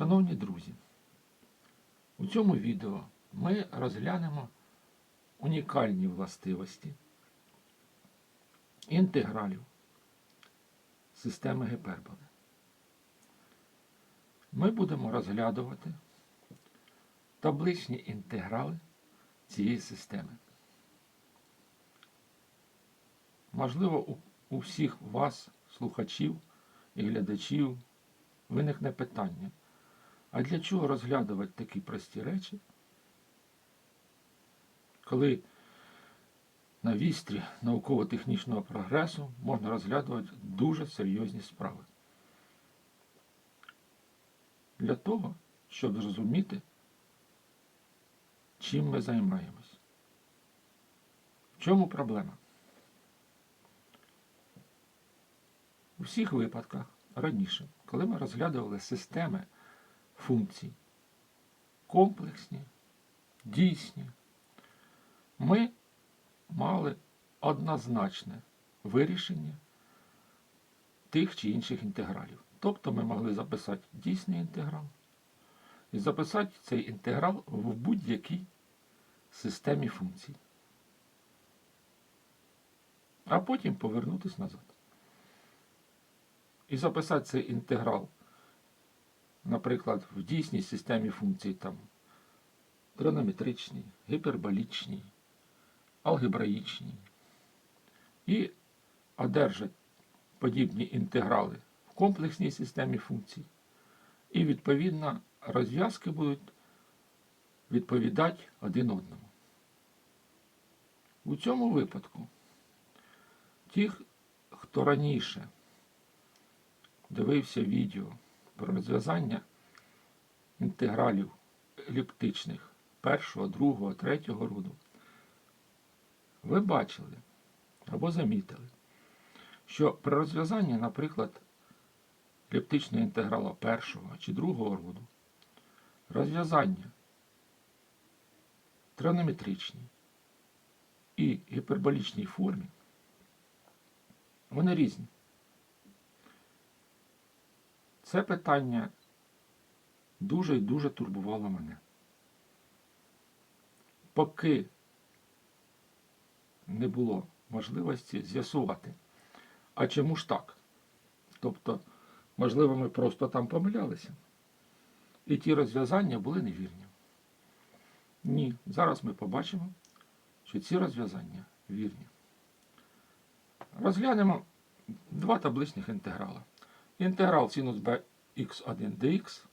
Шановні друзі, у цьому відео ми розглянемо унікальні властивості інтегралів системи гіперболи. Ми будемо розглядувати табличні інтеграли цієї системи. Можливо, у, всіх вас, слухачів і глядачів, виникне питання. А для чого розглядувати такі прості речі, коли на вістрі науково-технічного прогресу можна розглядувати дуже серйозні справи? Для того, щоб зрозуміти, чим ми займаємось. В чому проблема? У всіх випадках раніше, коли ми розглядували системи функцій, комплексні, дійсні, ми мали однозначне вирішення тих чи інших інтегралів. Тобто ми могли записати дійсний інтеграл і записати цей інтеграл в будь-якій системі функцій. А потім повернутися назад. І записати цей інтеграл наприклад, в дійсній системі функцій там тронометричній, гіперболічній, алгебраїчній. І одержать подібні інтеграли в комплексній системі функцій. І, відповідно, розв'язки будуть відповідати один одному. У цьому випадку ті, хто раніше дивився відео розв'язання інтегралів еліптичних першого, другого, третього роду, ви бачили або замітили, що при розв'язанні, наприклад, еліптичного інтеграла першого чи другого роду, розв'язання тригонометричній і гіперболічній формі, вони різні. Це питання дуже і дуже турбувало мене. Поки не було можливості з'ясувати, а чому ж так? Тобто, можливо, ми просто там помилялися. І ті розв'язання були невірні. Ні, зараз ми побачимо, що ці розв'язання вірні. Розглянемо два табличних інтеграла. Інтеграл синус bx1 dx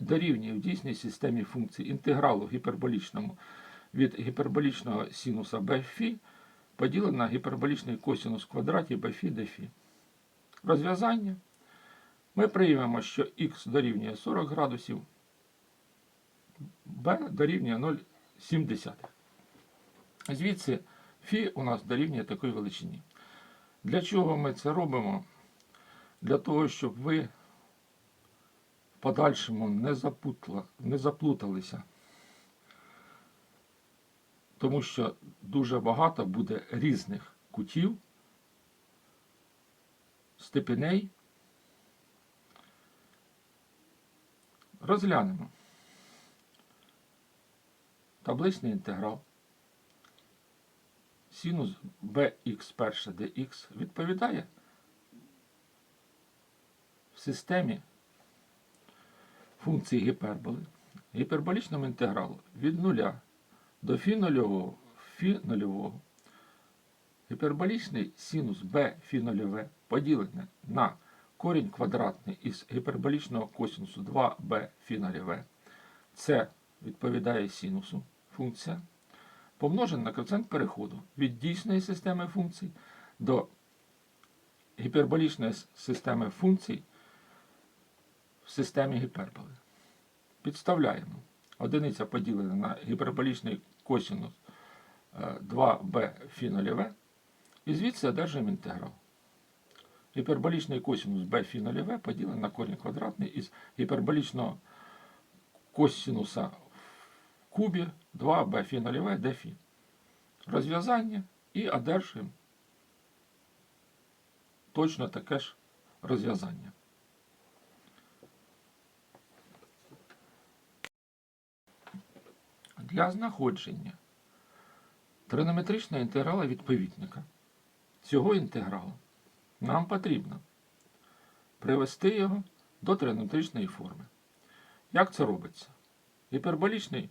дорівнює в дійсній системі функцій інтегралу гіперболічному від гіперболічного синуса bφ поділено на гіперболічний косинус в квадраті bφ dφ. Розв'язання. Ми приймемо, що х дорівнює 40 градусів, b дорівнює 0,7. Звідси φ у нас дорівнює такої величині. Для чого ми це робимо? Для того, щоб ви в подальшому не, запутла, не заплуталися. Тому що дуже багато буде різних кутів, степеней. Розглянемо. Табличний інтеграл синус bx перше dx відповідає системі функції гіперболи гіперболічному інтегралу від нуля до фі нульового фі нульового. Гіперболічний синус b фі нульове поділене на корінь квадратний із гіперболічного косинусу 2b фі нульове. Це відповідає синусу функція, помножене на коефіцієнт переходу від дійсної системи функцій до гіперболічної системи функцій в системі гіперболи. Підставляємо. Одиниця поділена на гіперболічний косинус 2b фі нульове. І звідси одержуємо інтеграл. Гіперболічний косинус b фі нульове поділений на корінь квадратний із гіперболічного косинуса в кубі 2b фі нульове d фі. Розв'язання і одержуємо точно таке ж розв'язання. Для знаходження тринометричного інтеграла відповідника цього інтегралу нам потрібно привести його до тринометричної форми. Як це робиться? Гіперболічний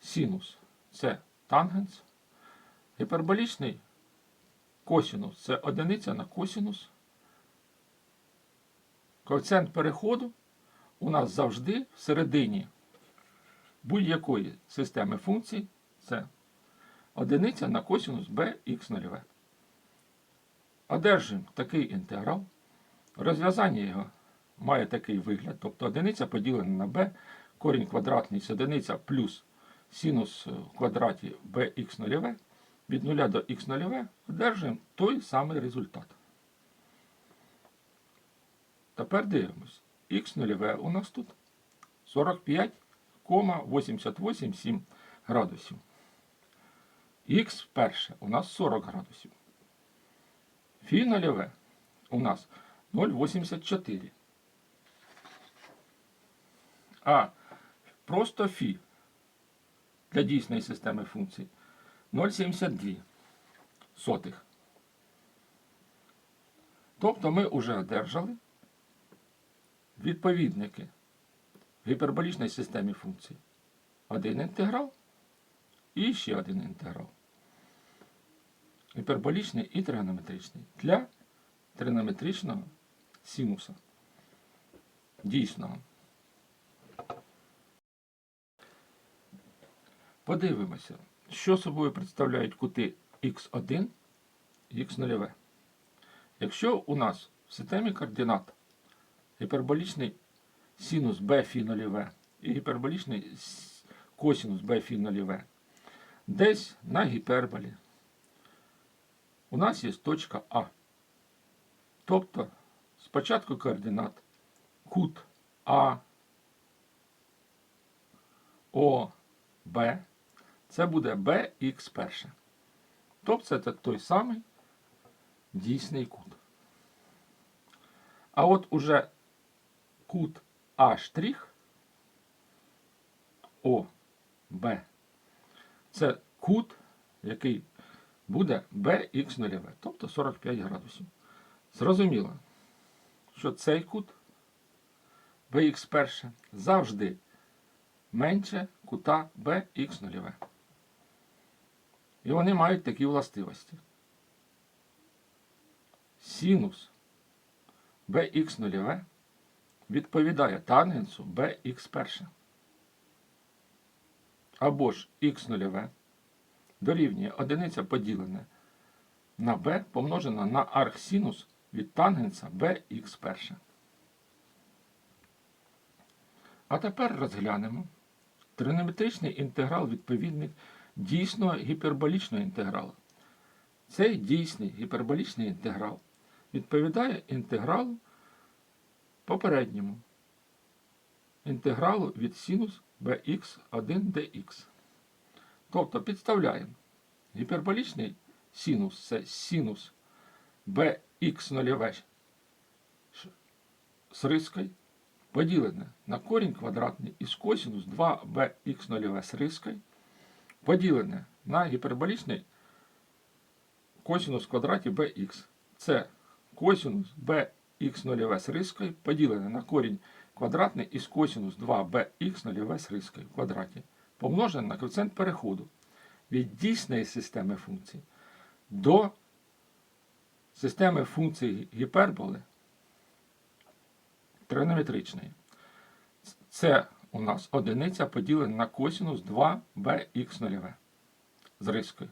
синус це тангенс, гіперболічний косінус це одиниця на косінус. Коефіцієнт переходу у нас завжди всередині будь-якої системи функцій це одиниця на косінус bx0. Одержимо такий інтеграл. Розв'язання його має такий вигляд, тобто одиниця поділена на b, корінь квадратний з одиниця плюс синус в квадраті bx0 від 0 до x0 одержуємо той самий результат. Тепер дивимось. Х0 у нас тут 45,887 градусів. Х перше у нас 40 градусів. Фі нульове у нас 0,84. А просто фі для дійсної системи функцій 0,72 сотих. Тобто ми вже одержали відповідники гіперболічній системі функцій. Один інтеграл і ще один інтеграл. Гіперболічний і тригонометричний для тринометричного синуса. Дійсного. Подивимося, що собою представляють кути х1 і х0. Якщо у нас в системі координат гіперболічний синус b фі нульове і гіперболічний с- косинус b фі нульове, десь на гіперболі у нас є точка А. Тобто спочатку координат кут А, О, Б. Це буде bx перше. Тобто це той самий дійсний кут. А от уже кут А штрих О. Це кут, який буде bx0, тобто 45 градусів. Зрозуміло, що цей кут bx перше завжди менше кута bx0. І вони мають такі властивості. Синус bx0 відповідає тангенсу bx1. Або ж x0 дорівнює одиниця поділене на b помножена на архсинус від тангенса bx1. А тепер розглянемо тринометричний інтеграл відповідник дійсного гіперболічного інтегралу. Цей дійсний гіперболічний інтеграл відповідає інтегралу попередньому інтегралу від синус bx1 dx. Тобто підставляємо гіперболічний синус це синус bx0 з рискою поділене на корінь квадратний із косинус 2bx0 з рискою поділене на гіперболічний косинус квадраті bx. Це косинус bx0 з рискою поділене на корінь квадратний із косинус 2bx0 з рискою в квадраті, помножене на коефіцієнт переходу від дійсної системи функцій до системи функцій гіперболи тринометричної. Це у нас одиниця поділена на косинус 2bx0 з рискою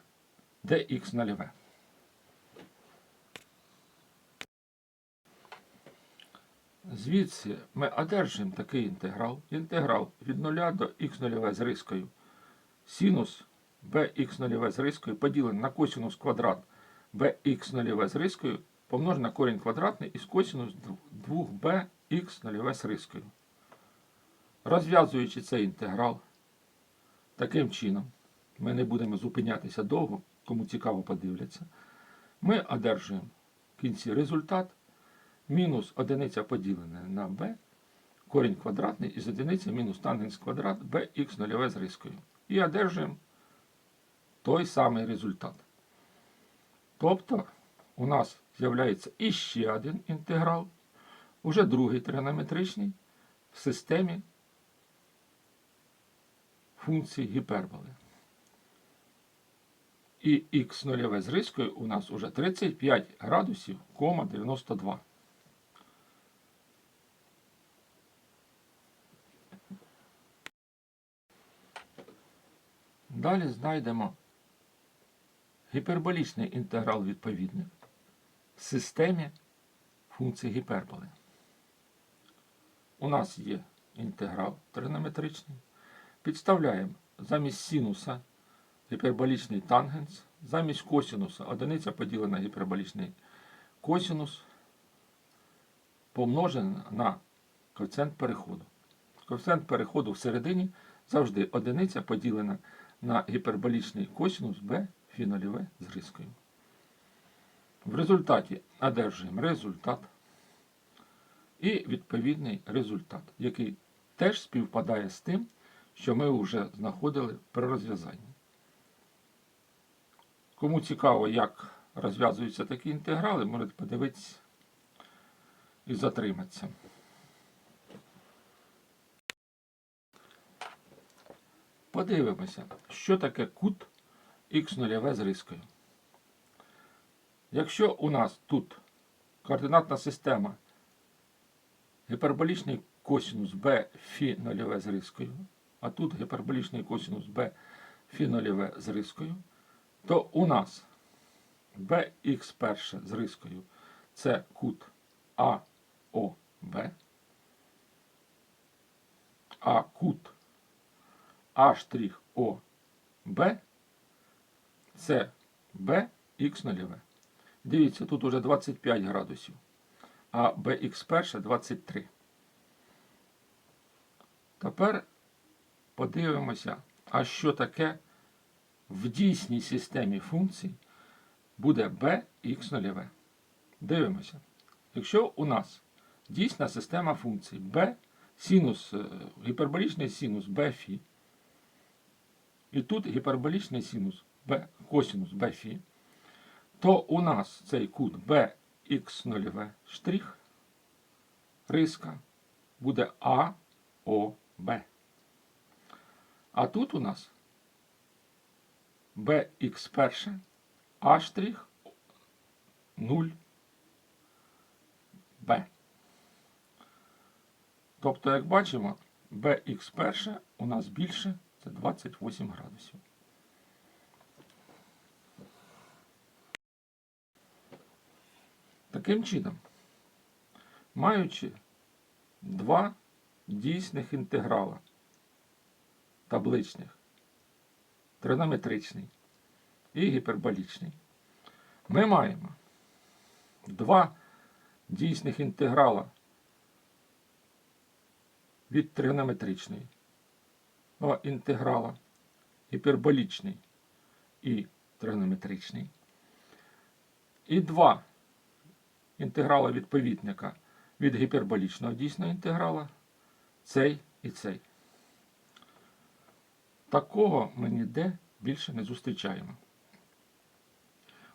dx0. Звідси ми одержуємо такий інтеграл. Інтеграл від 0 до x0 з рискою синус bx0 з рискою поділений на косинус квадрат bx0 з рискою помножений на корінь квадратний із косинус 2bx0 з рискою. Розв'язуючи цей інтеграл, таким чином, ми не будемо зупинятися довго, кому цікаво подивляться, ми одержуємо в кінці результат мінус одиниця поділене на b, корінь квадратний із одиниці мінус тангенс квадрат bx0 з рискою. і одержуємо той самий результат. Тобто у нас з'являється іще один інтеграл, уже другий тригонометричний в системі функцій гіперболи. І х нульове з рискою у нас уже 35 градусів, кома 92. Далі знайдемо гіперболічний інтеграл відповідник в системі функцій гіперболи. У нас є інтеграл тригонометричний. Підставляємо замість синуса гіперболічний тангенс, замість косинуса одиниця поділена на гіперболічний косинус помножена на коефіцієнт переходу. Коефіцієнт переходу всередині завжди одиниця поділена на гіперболічний косинус b фі з рискою. В результаті одержуємо результат і відповідний результат, який теж співпадає з тим, що ми вже знаходили при розв'язанні. Кому цікаво, як розв'язуються такі інтеграли, можете подивитися і затриматися. Подивимося, що таке кут х нульове з рискою. Якщо у нас тут координатна система гіперболічний косинус b фі нульове з рискою, а тут гіперболічний косинус b фі нульове з рискою, то у нас bx перше з рискою це кут АОБ, а кут А'ОБ це bx нульове. Дивіться, тут уже 25 градусів, а bx перше 23. Тепер подивимося, а що таке в дійсній системі функцій буде bx нульове. Дивимося. Якщо у нас дійсна система функцій b, синус, е, гіперболічний синус b фі, і тут гіперболічний синус b, косинус b фі, то у нас цей кут bx нульове штрих, риска, буде АОБ. А тут у нас bx перше, а штрих 0 b. Тобто, як бачимо, bx перше у нас більше це 28 градусів. Таким чином, маючи два дійсних інтеграла табличних, тринометричний і гіперболічний, ми маємо два дійсних інтеграла від тригонометричної інтеграла гіперболічний і тригонометричний. І два інтеграла відповідника від гіперболічного дійсного інтеграла цей і цей. Такого ми ніде більше не зустрічаємо.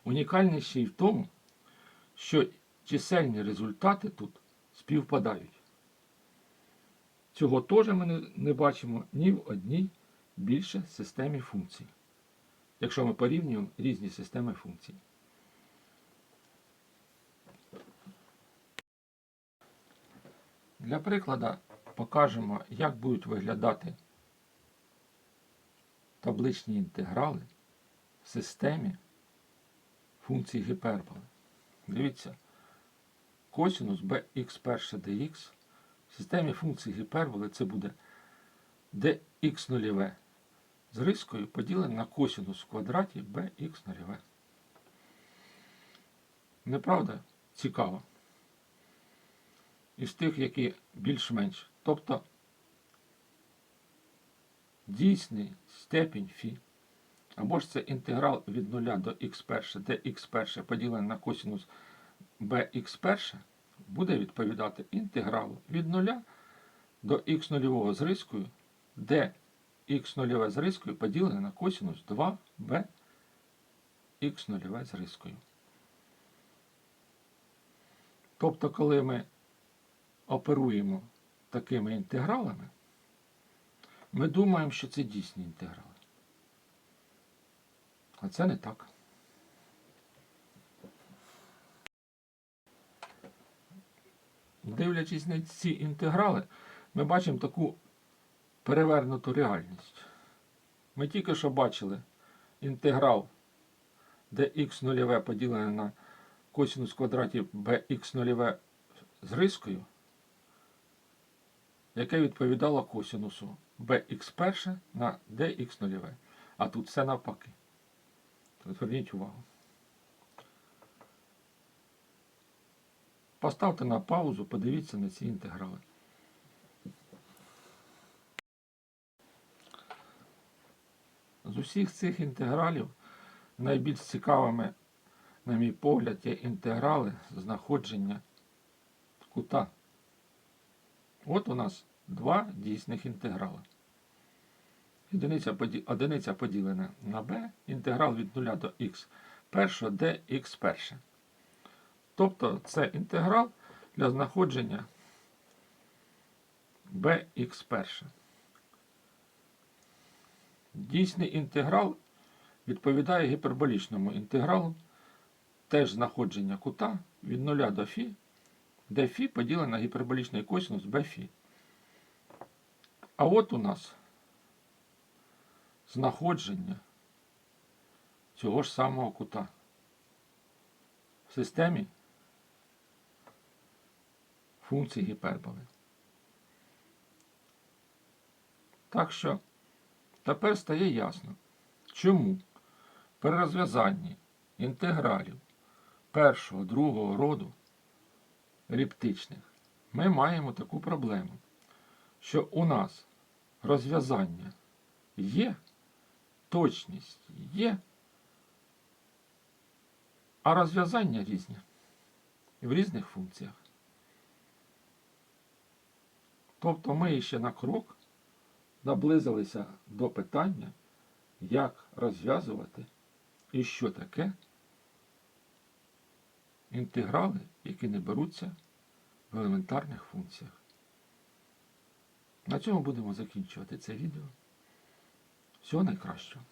Унікальність ще в тому, що чисельні результати тут співпадають. Цього теж ми не- бачимо ні в одній більше системі функцій, якщо ми порівнюємо різні системи функцій. Для прикладу покажемо, як будуть виглядати табличні інтеграли в системі функцій гіперболи. Дивіться, косинус bx перше dx системі функцій гіперболи це буде dx нульове з рискою поділене на косинус в квадраті bx нульове. Неправда? Цікаво. Із тих, які більш-менш. Тобто дійсний степінь фі, або ж це інтеграл від 0 до х1, де х1 поділене на косинус bx1, буде відповідати інтегралу від 0 до х0 з рискою, де х нульове з рискою поділене на косинус 2b х нульове з рискою. Тобто, коли ми оперуємо такими інтегралами, ми думаємо, що це дійсні інтеграли. А це не так. Дивлячись на ці інтеграли, ми бачимо таку перевернуту реальність. Ми тільки що бачили інтеграл, де х нульове поділене на косинус квадратів bx нульове з рискою, яке відповідало косинусу bx перше на dx нульове. А тут все навпаки. Зверніть увагу. Поставте на паузу, подивіться на ці інтеграли. З усіх цих інтегралів найбільш цікавими, на мій погляд, є інтеграли знаходження кута. От у нас два дійсних інтеграли. Одиниця, поді- одиниця поділена на b, інтеграл від 0 до х першого dx перше. Тобто це інтеграл для знаходження bx1. Дійсний інтеграл відповідає гіперболічному інтегралу теж знаходження кута від 0 до Фі, де Фі поділена гіперболічний косинус Бфі. А от у нас знаходження цього ж самого кута в системі функцій гіперболи. Так що тепер стає ясно, чому при розв'язанні інтегралів першого, другого роду еліптичних ми маємо таку проблему, що у нас розв'язання є, точність є, а розв'язання різні в різних функціях. Тобто ми ще на крок наблизилися до питання, як розв'язувати і що таке інтеграли, які не беруться в елементарних функціях. На цьому будемо закінчувати це відео. Всього найкращого.